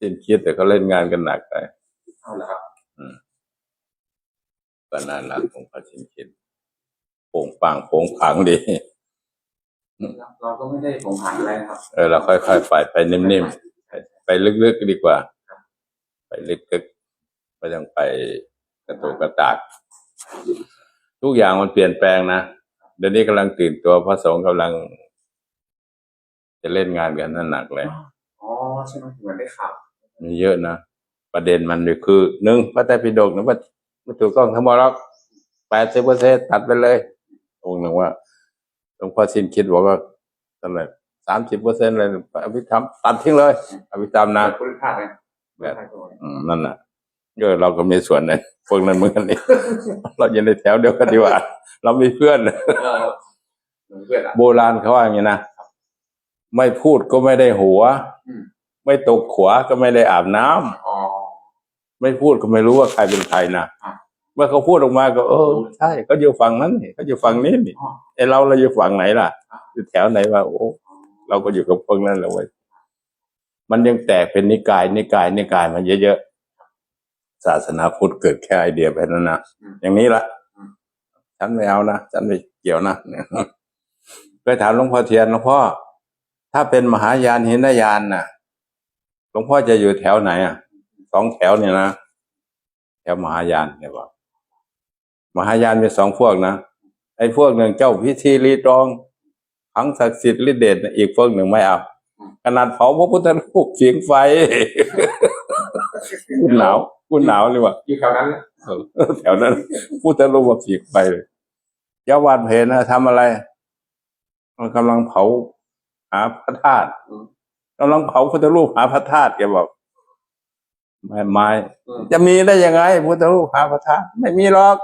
สิ้นคิดแต่เขาเล่นงานกันหนักไปเอาละครับก็น่ารักของพระสิ้นคิดโป่งปังโป่งปังดี เราก็ไม่ได้ผงผางอะไรนะครับ เออเราค่อยๆไปไปนิ่มๆไปไปลึกๆดีกว่า ไปลึกๆ ไม่ต้องไปกระตุกกระตาก ทุกอย่างมันเปลี่ยนแปลงนะ เดี๋ยวนี้กำลังตื่นตัวพระสงฆ์กำลังจะเล่นงานกันนั่นหนักเลยอ๋อ ใช่ไหมเหมือนได้ข่าวมีเยอะนะประเด็นมันคือหนึ่งพระไตรปิฎกนะว่าไม่ถูกต้องทั้งหมดหรอกแปดสิบเปอร์เซ็นตัดไปเลยองค์หนึ่งว่าหลวงพ่อสิ้นคิดบอกว่าเท่าไหร่สามสิบเปอร์เซ็นเลยอภิธรรมตัดทิ้งเลย อภิธรรมนะคุณพลาดเลยแบบอืมนั่นน่ะก็เราก็มีส่วนในพวกนั้นเหมือนกันนี่เราอยู่ในแถวเดียวกันดีกว่า เรามีเพื่อนเออเหมือนเพื่อนอะโบราณเขาว่าอย่างนี้นะ ไม่พูดก็ไม่ได้หัวอืม ไม่ตกขวาก็ไม่ได้อาบน้ำอ๋อไม่พูดก็ไม่รู้ว่าใครเป็นใครนะอะเมื่อเขาพูดออกมาก็ เออใช่เขาอยู่ฝั่งนั้นนี่เขาอยู่ฝั่งนี้นี่อ๋อไอเราเราอยู่ฝั่งไหนล่ะอะอยู่แถวไหนวะโอ้เราก็อยู่กับพวกนั้นแหละเว้ยมันยังแตกเป็นนิกายนิกายนิกายมันเยอะๆศาสนาพุทธเกิดแค่ไอเดียไปนั้นนะอย่างนี้ละฉันไม่เอานะฉันไม่เกี่ยวนะเคยถามหลวงพ่อเทียนหลวงพ่อถ้าเป็นมหายานหินยานน่ะหลว งพ่อจะอยู่แถวไหนอะสองแถวเนี่ยนะแถวมหายานเนี่ยว่ามหายานมีสองพวกนะไอ้พวกหนึ่งเจ้าพิธีรีตรองขังศักดิ์สิทธิ์ฤทธิเดชอีกพวกหนึ่งไม่เอาขนาดเผาพระพุทธรูปเสียงไฟกูหนาวกูหนาวเลยว่ะอยู่แถวนั้นนะเออแถวนั้นพุทธรูปแบบเสียงไฟเลยยาวานเพนนะทำอะไร มันกำลังเผาหาพระธาตุ กำลังเผาพุทธรูปหาพระธาตุแกบอกไม่ไม่อืมจะมีได้ยังไงพุทธรูปหาพระธาตุไม่มีหรอก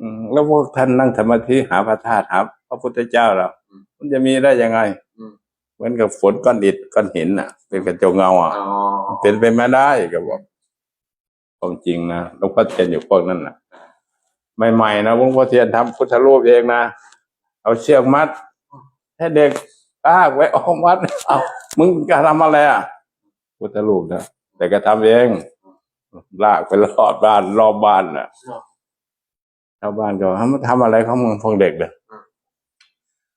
อืมแล้วพวกท่านนั่งสมาธิหาพระธาตุหาพระพุทธเจ้าเรามันจะมีได้ยังไงอืมเหมือนกับฝนก้อนอิฐก้อนหินน่ะ เป็นกระจกเงาอะอ๋อเป็นไปไม่ได้ก็บอกความจริงนะหลวงพ่อเทียนอยู่พวกนั้นนะใหม่ๆนะหลวงพ่อเทียนทำพุทธรูปเองนะเอาเชือกมัด ให้เด็กลากไว้ออกวัด เอามึงจะทำอะไรอะพุทธรูปนะแต่ก็ทำเอง ลากไปรอบบ้านรอบบ้านน่ะชาวบ้านก็ว่ามันทำอะไรของมึงพวกเด็กเนี่ย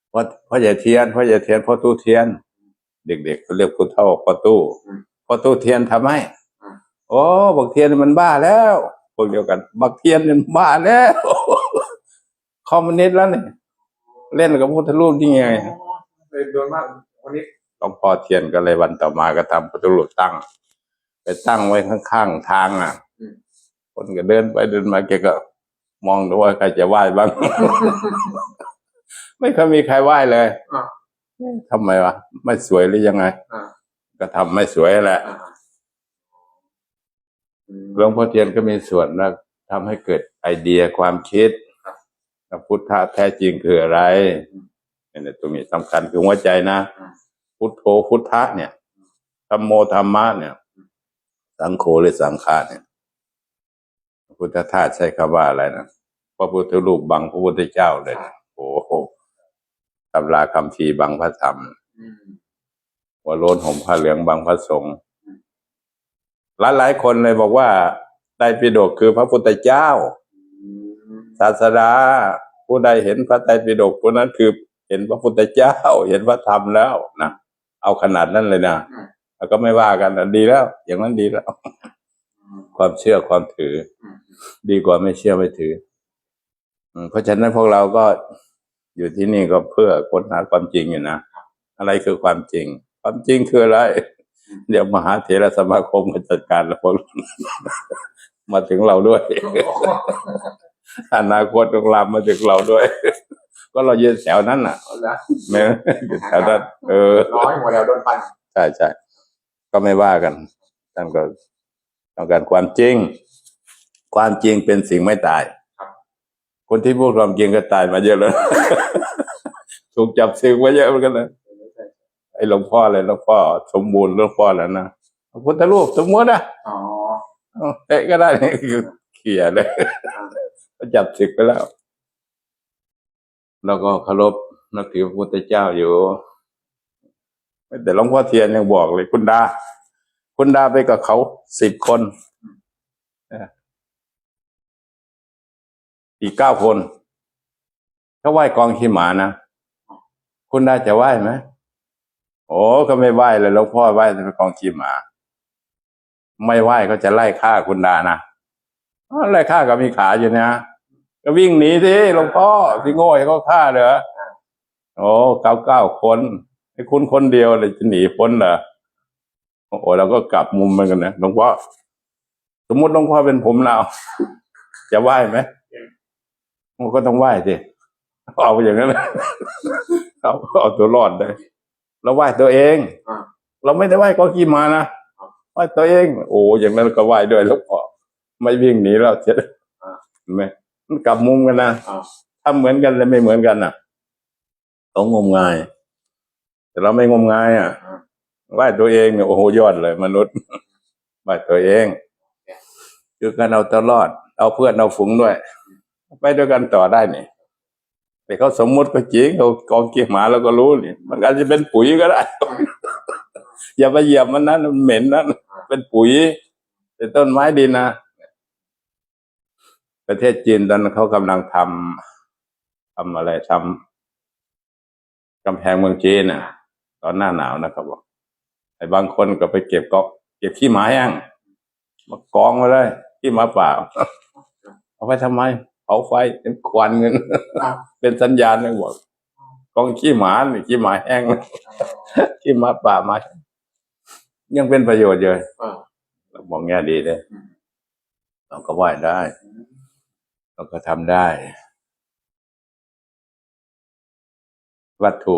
เพราะเพราะอย่าเทียนเพราะอย่าเทียนเพราะตู้เทียน เด็กๆเขาเรียกผู้เท่าพ่อตู้พ่อตู้เทียนทำให้โอ้บักเทียนมันบ้าแล้วพวกเดียวกัน บักเทียนมันบ้าแล้วคอมมิวนิสต์แล้วเนี่ยเล่นกับพุทธรูปยังไงเลยโดนมากวันนี้ หลวงพ่อเทียนก็เลยวันต่อมาก็ทำพุทธรูปตั้ง ไปตั้งไว้ข้างๆทางอะคนก็เดินไปเดินมาแกก็มองดูว่าใครจะไหว้บ้าง ไม่เคยมีใครไหว้เลยอ่าทำไมวะไม่สวยหรือยังไงอ่าก็ทำไม่สวยแหละอ่าอืมหลวงพ่อเทียนก็มีส่วนนะทำให้เกิดไอเดียความคิดว่าพุทธะแท้จริงคืออะไรเนี่ยตรงนี้สำคัญคือหัวใจนะ พุทโธพุทธะเนี่ยธรรมโมธรรมะเนี่ย สังโฆหรือสังฆะเนี่ยพุทธทาสใช้คำว่าอะไรนะพระพุทธรูปบังพระพุทธเจ้าเลยนะโอ้โหตำราคำพีร์บังพระธรรมหัวโลนห่มผ้าเหลืองบังพระสงฆ์หลายหลายคนเลยบอกว่าไตรปิฎกคือพระพุทธเจ้า ศาสดาผู้ใดเห็นพระไตรปิฎกผู้นั้นคือเห็นพระพุทธเจ้า เห็นพระธรรมแล้วนะ เอาขนาดนั้นเลยนะแล้วก็ไม่ว่ากันนะดีแล้ว อย่างนั้นดีแล้ว ความเชื่อความถืออืมดีกว่าไม่เชื่อไม่ถืออืมเพราะฉะนั้นพวกเราก็อยู่ที่นี่ก็เพื่อค้นหาความจริงอยู่นะอะไรคือความจริง ความจริงคืออะไร เดี๋ยวมหาเถรสมาคมมาจัดการแล้วพวกมาถึงเราด้วยอนาคตของเรามาถึงเราด้วย ก็เรายืนแถวนั้นน่ะเอาละแม้อยู่แถวนั้นเออน้อยหัวเดียวโดนปั่นใช่ใช่ก็ไม่ว่ากันท่านก็ต้องการความจริง ความจริงเป็นสิ่งไม่ตายคนที่พูดความจริงก็ตายมาเยอะแล้วถูกจับศึกมาเยอะเหมือนกันนะไอ้หลวงพ่อเลยหลวงพ่อสมบูรณ์หลวงพ่อแล้วนะพระพุทธรูปสมมตินะอ๋อเอาเตะก็ได้นี่คือเขี่ยเลยก็จับศึกไปแล้ว แล้วก็เคารพนับถือพระพุทธเจ้าอยู่แต่หลวงพ่อเทียนยังบอกเลยคุณดา คุณดาไปกับเขาสิบคนอีกเก้าคนเขาไหว้กองขี้หมานะคุณดาจะไหว้ไหมโอ้ก็ไม่ไหว้เลยหลวงพ่อไหว้แต่เป็นกองขี้หมา ไม่ไหว้ก็จะไล่ฆ่าคุณดานะไล่ฆ่าก็มีขาอยู่นะ ก็วิ่งหนีสิหลวงพ่อพี่โง่ให้เขาฆ่าเหรอโอ้เก้าเก้าคนให้คุณคนเดียวเลยจะหนีพ้นเหรอโอ้โหเราก็กลับมุมเหมือนกันนะหลวงพ่อสมมติหลวงพ่อเป็นผมเราจะไหว้ไหมผมก็ต้องไหว้สิเอาอย่างนั้นเอาเอาตัวรอดได้เราไหว้ตัวเองอเราไม่ได้ไหว้ก็กี่มานะไหว้ตัวเอง โอ้อย่างนั้นก็ไหว้ด้วยแล้วพอไม่วิ่งหนีเราจะเห็นไหม มันกลับมุมกันนะอ่าถ้าเหมือนกันเลยไม่เหมือนกันน่ะต้องงมงาย แต่เราไม่งมงายอะไหว้ตัวเองเนี่ยโอ้โหยอดเลย มนุษย์ไหว้ตัวเองคือการเอาตัวรอด เอาเพื่อนเอาฝูงด้วย ไปด้วยกันต่อได้นี่แต่เขาสมมุติก็จริงเขากองเกี่ยหมาเราก็รู้นี่มันอาจจะเป็นปุ๋ยก็ได้ อย่าไปเหยียบมันนั้นมันเหม็นนั้นเป็นปุ๋ยเป็นต้นไม้ดินนะ ประเทศจีนตอนนั้นเขากำลังทำทำอะไรทำกำแพงเมืองจีนน่ะ ตอนหน้าหนาวนะครับบอกไอ้บางคนก็ไปเก็บก็เก็บขี้หมาแห้งมากองไว้เลยขี้หมาเปล่าเอาไปทำไมเผาไฟเป็นควันเงิน เป็นสัญญาณนะบอกกองขี้หมานี่ขี้หมาแห้งขี้หมาป่ามายังเป็นประโยชน์อยู่เออเรามองแง่ดีเลยอืมเราก็ไหว้ได้ เราก็ทำได้ วัตถุ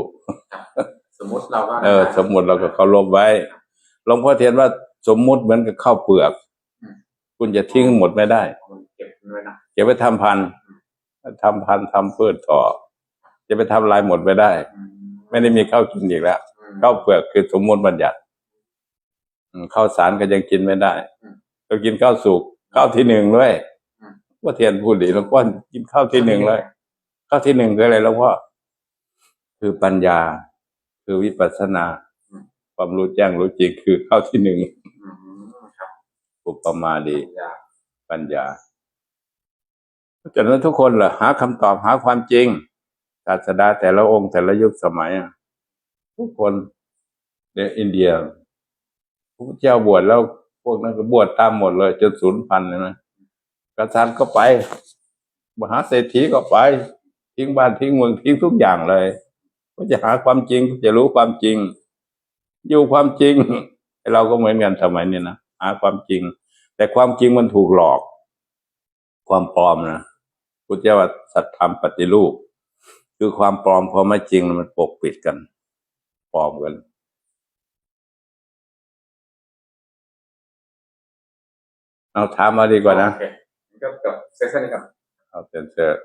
สมมติเราก็เออ สมมุติเราก็เคารพไว้หลวงพ่อเทียนว่าสมมุติเหมือนกับข้าวเปลือก คุณจะทิ้งหมดไม่ได้มันเก็บไว้นะเก็บไปทำพันธุ์ทำพันธุ์ทำพืชต่อ จะไปทำลายหมดไม่ได้อืมไม่ได้มีข้าวกินอีกแล้วอืมข้าวเปลือกคือสมมติบัญญัติอืมข้าวสารก็ยังกินไม่ได้อืมก็กินข้าวสุกข้าวที่หนึ่งด้วยอืม ว่าเทียนพูดดีหลวงพ่อกินข้าวที่หนึ่งเลยข้าวที่หนึ่งคืออะไรหลวงพ่อคือปัญญา คือวิปัสสนา ความรู้แจ้งรู้จริงคือข้าวที่หนึ่งอืมครับอุปมาดีอย่าปัญญาจากนั้นทุกคนเหรอหาคำตอบหาความจริงศาสดาแต่ละองค์แต่ละยุคสมัยอะทุกคนในอินเดียพระพุทธเจ้าบวชแล้วพวกนั้นก็บวชตามหมดเลยจนศูนย์พันเลยนะ กษัตริย์ก็ไป มหาเศรษฐีก็ไป ทิ้งบ้านทิ้งเมืองทิ้งทุกอย่างเลย ก็จะหาความจริงจะรู้ความจริง อยู่ความจริงไอ้เราก็เหมือนกันสมัยนี้นะหาความจริง แต่ความจริงมันถูกหลอก ความปลอมนะพุทธเจ้าว่าสัตธรรมปฏิรูป คือความปลอมพอไม่จริงมันปกปิดกัน ปลอมกันเอาถามมาดีกว่านะโอเคก็จบเซสชันนี้ครับเอาเซนเซอร์